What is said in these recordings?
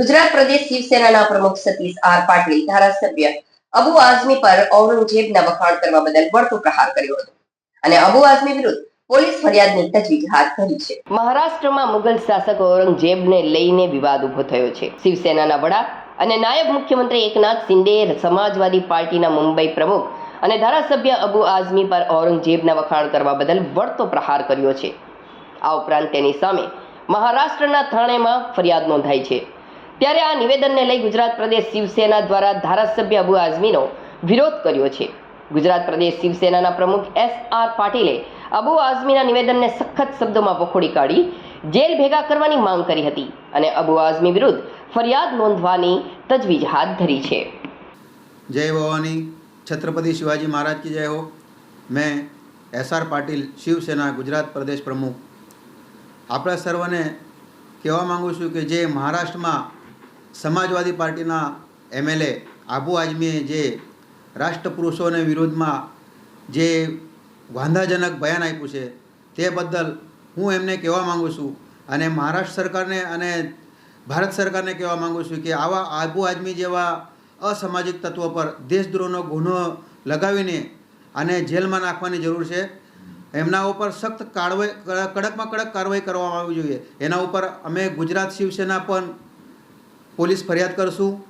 ગુજરાત પ્રદેશ શિવસેનાના પ્રમુખ સતીશ આર પાટીલ ધારાસભ્ય અબુ આઝમી પર ઔરંગઝેબના વખાણ કરવા બદલ વળતો પ્રહાર કર્યો હતો. અને અબુ આઝમી વિરુદ્ધ પોલીસ ફરિયાદની તજવીજ હાથ ધરી છે. મહારાષ્ટ્રમાં મુગલ શાસક ઔરંગઝેબને લઈને વિવાદ ઊભો થયો છે. શિવસેનાના વડા અને નાયબ મુખ્યમંત્રી એકનાથ શિંદે સમાજવાદી પાર્ટીના મુંબઈ પ્રમુખ અને ધારાસભ્ય અબુ આઝમી પર ઔરંગઝેબના વખાણ કરવા બદલ વળતો પ્રહાર કર્યો છે. આ ઉપરાંત તેની સામે મહારાષ્ટ્રના થાણેમાં ફરિયાદ નોંધાઈ છે. ત્યારે આ નિવેદનને લઈ ગુજરાત પ્રદેશ શિવસેના દ્વારા ધારાસભ્ય અબુ આઝમીનો વિરોધ કર્યો છે. ગુજરાત પ્રદેશ શિવસેનાના પ્રમુખ એસ આર પાટીલે અબુ આઝમીના નિવેદનને સખત શબ્દોમાં વખોડી કાઢી જેલ ભેગા કરવાની માંગ કરી હતી અને અબુ આઝમી વિરુદ્ધ ફરિયાદ નોંધવાની તજવીજ હાથ ધરી છે. જય ભવાની. છત્રપતિ શિવાજી મહારાજ કી જય હો. મેં એસ આર પાટીલ શિવસેના ગુજરાત પ્રદેશ પ્રમુખ આપણા સર્વને કહેવા માગું છું કે જે મહારાષ્ટ્રમાં સમાજવાદી પાર્ટીના એમએલએ આબુ આઝમીએ જે રાષ્ટ્રપુરુષોને વિરોધમાં જે વાંધાજનક બયાન આપ્યું છે, તે બદલ હું એમને કહેવા માગું છું અને મહારાષ્ટ્ર સરકારને અને ભારત સરકારને કહેવા માગું છું કે આવા આબુ આઝમી જેવા અસામાજિક તત્વો પર દેશદ્રોહનો ગુનો લગાવીને અને જેલમાં નાખવાની જરૂર છે, એમના ઉપર સખ્ત કાળવાઈ કડકમાં કડક કાર્યવાહી કરવામાં આવવી જોઈએ. એના ઉપર અમે ગુજરાત શિવસેના પણ પોલીસ ફરિયાદ કરશું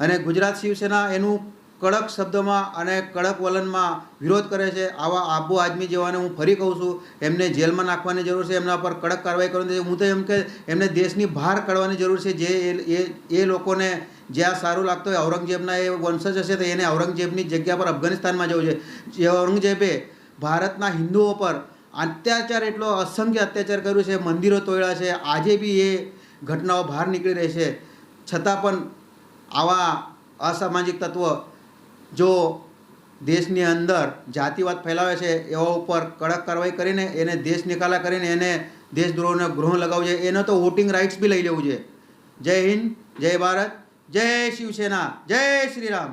અને ગુજરાત શિવસેના એનું કડક શબ્દોમાં અને કડક વલણમાં વિરોધ કરે છે. આવા આબુ આદમી જેવાને હું ફરી કહું છું, એમને જેલમાં નાખવાની જરૂર છે, એમના પર કડક કાર્યવાહી કરવાની હું તો એમ કે એમને દેશની બહાર કાઢવાની જરૂર છે. જે એ- એ એ લોકોને જ્યાં સારું લાગતું હોય, ઔરંગઝેબના એ વંશજ હશે તો એને ઔરંગઝેબની જગ્યા પર અફઘાનિસ્તાનમાં જવું છે. જે ઔરંગઝેબે ભારતના હિન્દુઓ પર અત્યાચાર, એટલો અસંખ્ય અત્યાચાર કર્યું છે. મંદિરો તોડ્યા છે. આજે બી એ ઘટનાઓ બહાર નીકળી રહી છે. છતાં પણ આવા અસામાજિક તત્વો જો દેશની અંદર જાતિવાદ ફેલાવે છે, એવા ઉપર કડક કાર્યવાહી કરીને, એને દેશ નિકાલા કરીને, એને દેશદ્રોહનો ગૃહ લગાવવું જોઈએ. એનો તો વોટિંગ રાઇટ્સ બી લઈ લેવું છે જય હિન્દ, જય ભારત, જય શિવસેના, જય શ્રી રામ